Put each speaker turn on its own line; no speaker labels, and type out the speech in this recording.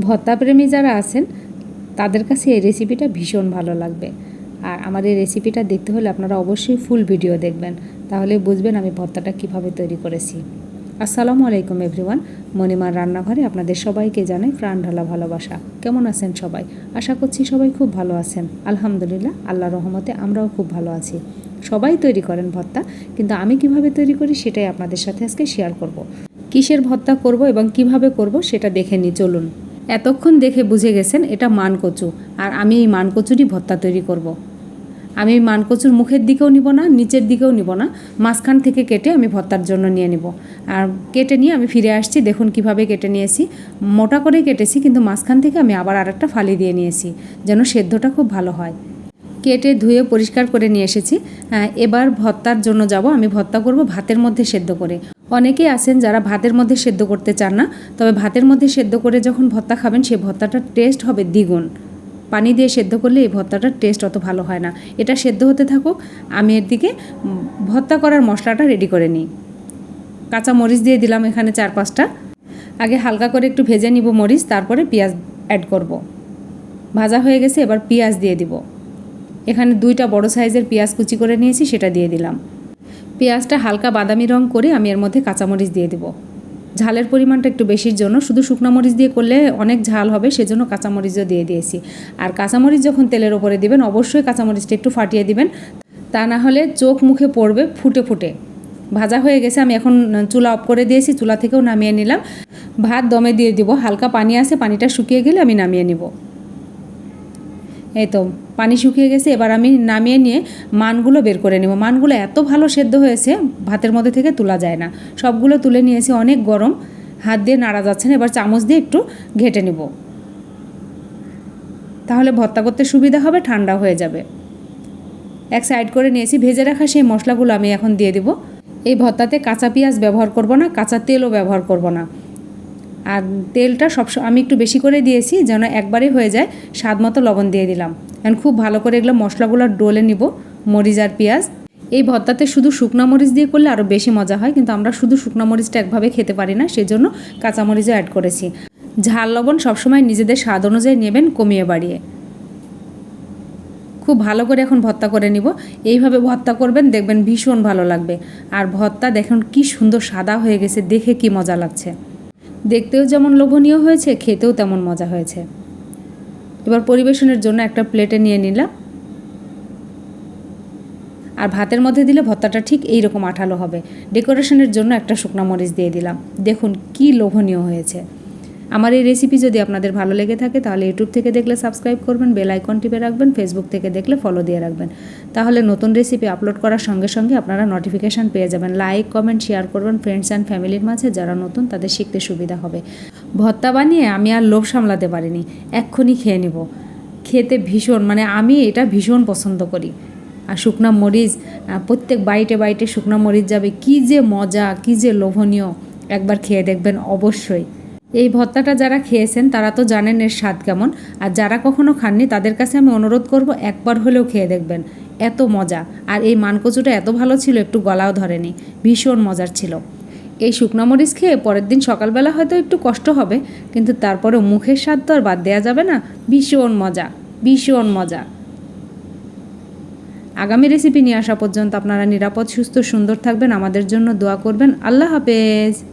ভর্তাপ্রেমী যারা আছেন, তাদের কাছে এই রেসিপিটা ভীষণ ভালো লাগবে। আর আমার এই রেসিপিটা দেখতে হলে আপনারা অবশ্যই ফুল ভিডিও দেখবেন। তাহলে বুঝবেন আমি ভর্তাটা কীভাবে তৈরি করেছি। আসসালামু আলাইকুম এভরিওয়ান মণিমার রান্নাঘরে আপনাদের সবাইকে জানাই প্রাণ ঢালা ভালোবাসা। কেমন আছেন সবাই? আশা করছি সবাই খুব ভালো আছেন। আলহামদুলিল্লাহ আল্লাহ রহমতে আমরাও খুব ভালো আছি। সবাই তৈরি করেন ভর্তা কিন্তু আমি কীভাবে তৈরি করি সেটাই আপনাদের সাথে আজকে শেয়ার করব। কিসের ভর্তা করব এবং কীভাবে করব সেটা দেখে নিই, চলুন। এতক্ষণ দেখে বুঝে গেছেন এটা মানকচু আর আমি এই মানকচুরই ভর্তা তৈরি করব। আমি এই মানকচুর মুখের দিকেও নিব না, নিচের দিকেও নিব না, মাঝখান থেকে কেটে আমি ভর্তার জন্য নিয়ে নিব। আর কেটে নিয়ে আমি ফিরে আসছি, দেখুন কীভাবে কেটে নিয়েছি। মোটা করে কেটেছি, কিন্তু মাঝখান থেকে আমি আবার আরেকটা ফালি দিয়ে নিয়েছি, যেন সেদ্ধটা খুব ভালো হয়। কেটে ধুয়ে পরিষ্কার করে নিয়ে এসেছি। এবার ভর্তার জন্য যাব। আমি ভর্তা করব ভাতের মধ্যে সেদ্ধ করে। অনেকেই আছেন যারা ভাতের মধ্যে সেদ্ধ করতে চান না, তবে ভাতের মধ্যে সেদ্ধ করে যখন ভর্তা খাবেন সেই ভর্তাটার টেস্ট হবে দ্বিগুণ। পানি দিয়ে সেদ্ধ করলে এই ভর্তাটার টেস্ট অত ভালো হয় না। এটা সেদ্ধ হতে থাকুক, আমি এর দিকে ভর্তা করার মশলাটা রেডি করে নিই। কাঁচা মরিচ দিয়ে দিলাম এখানে চার পাঁচটা। আগে হালকা করে একটু ভেজে নিব মরিচ, তারপরে পেঁয়াজ অ্যাড করব। ভাজা হয়ে গেছে, এবার পেঁয়াজ দিয়ে দিব। এখানে দুইটা বড় সাইজের পেঁয়াজ কুচি করে নিয়েছি, সেটা দিয়ে দিলাম। পেঁয়াজটা হালকা বাদামি রং করে আমি এর মধ্যে কাঁচামরিচ দিয়ে দেবো। ঝালের পরিমাণটা একটু বেশির জন্য, শুধু শুকনো মরিচ দিয়ে করলে অনেক ঝাল হবে, সেজন্য কাঁচামরিচও দিয়ে দিয়েছি। আর কাঁচামরিচ যখন তেলের ওপরে দিবেন, অবশ্যই কাঁচামরিচটা একটু ফাটিয়ে দিবেন। তা না হলে চোখ মুখে পড়বে ফুটে ফুটে। ভাজা হয়ে গেছে, আমি এখন চুলা অফ করে দিয়েছি, চুলা থেকেও নামিয়ে নিলাম। ভাত দমে দিয়ে দিব, হালকা পানি আছে, পানিটা শুকিয়ে গেলে আমি নামিয়ে নিব। এই তো, পানি শুকিয়ে গেছে, এবার আমি নামিয়ে নিয়ে মানগুলো বের করে নেব। মানগুলো এত ভালো সেদ্ধ হয়েছে, ভাতের মধ্যে থেকে তোলা যায় না। সবগুলো তুলে নিয়েছি, অনেক গরম। হাত দিয়ে নাড়া যাচ্ছে না, এবার চামচ দিয়ে একটু ঘেটে নেব। তাহলে ভর্তা করতে সুবিধা হবে, ঠান্ডা হয়ে যাবে। এক সাইড করে নিয়েছি, ভেজে রাখা সেই মশলাগুলো আমি এখন দিয়ে দেব। এই ভর্তাতে কাঁচা পেঁয়াজ ব্যবহার করব না, কাঁচা তেলও ব্যবহার করব না। আর তেলটা সব আমি একটু বেশি করে দিয়েছি যেন একবারে হয়ে যায়। স্বাদ মতো লবণ দিয়ে দিলাম। এখন খুব ভালো করে এগুলো মশলাগুলো ডোলে নিব, মরিচ আর পেঁয়াজ। এই ভর্তাতে শুধু শুকনো মরিচ দিয়ে করলে আরও বেশি মজা হয়, কিন্তু আমরা শুধু শুকনো মরিচটা একভাবে খেতে পারি না, সেজন্য কাঁচা মরিচও অ্যাড করেছি। ঝাল লবণ সবসময় নিজেদের স্বাদ অনুযায়ী নেবেন, কমিয়ে বাড়িয়ে। খুব ভালো করে এখন ভর্তা করে নিব। এইভাবে ভর্তা করবেন, দেখবেন ভীষণ ভালো লাগবে। আর ভর্তা দেখুন কি সুন্দর সাদা হয়ে গেছে, দেখে কি মজা লাগছে। দেখতেও যেমন লোভনীয় হয়েছে, খেতেও তেমন মজা হয়েছে। এবার পরিবেশনের জন্য একটা প্লেটে নিয়ে নিলাম। আর ভাতের মধ্যে দিলে ভত্তাটা ঠিক এই রকম আঠালো হবে। ডেকোরেশনের জন্য একটা শুকনা মরিচ দিয়ে দিলাম। দেখুন কি লোভনীয় হয়েছে। আমার এই রেসিপি যদি আপনাদের ভালো লেগে থাকে, তাহলে ইউটিউব থেকে দেখলে সাবস্ক্রাইব করবেন বেল আইকন টিপে রাখবেন ফেসবুক থেকে দেখলে ফলো দিয়ে রাখবেন। তাহলে নতুন রেসিপি আপলোড করার সঙ্গে সঙ্গে আপনারা নোটিফিকেশান পেয়ে যাবেন। লাইক কমেন্ট শেয়ার করবেন ফ্রেন্ডস অ্যান্ড ফ্যামিলির মাঝে, যারা নতুন তাদের শিখতে সুবিধা হবে। ভর্তা বানিয়ে আমি আর লোভ সামলাতে পারিনি, এক্ষুনি খেয়ে নিব। খেতে ভীষণ মানে আমি এটা ভীষণ পছন্দ করি। আর শুকনা মরিচ প্রত্যেক বাইটে বাইটে শুকনা মরিচ যাবে, কি যে মজা, কি যে লোভনীয়, একবার খেয়ে দেখবেন অবশ্যই। এই ভর্তাটা যারা খেয়েছেন, তারা তো জানেন এর স্বাদ কেমন। আর যারা কখনো খাননি, তাদের কাছে আমি অনুরোধ করব, একবার হলেও খেয়ে দেখবেন। এত মজা। আর এই মানকচুটা এত ভালো ছিল, একটু গলাও ধরেনি। ভীষণ মজার ছিল। এই শুকনো মরিচ খেয়ে পরের দিন সকালবেলা হয়তো একটু কষ্ট হবে, কিন্তু তারপরে মুখের স্বাদ তো আর বাদ দেওয়া যাবে না। ভীষণ মজা। ভীষণ মজা। আগামী রেসিপি নিয়ে আসা পর্যন্ত আপনারা নিরাপদ, সুস্থ, সুন্দর থাকবেন। আমাদের জন্য দোয়া করবেন। আল্লাহ হাফেজ।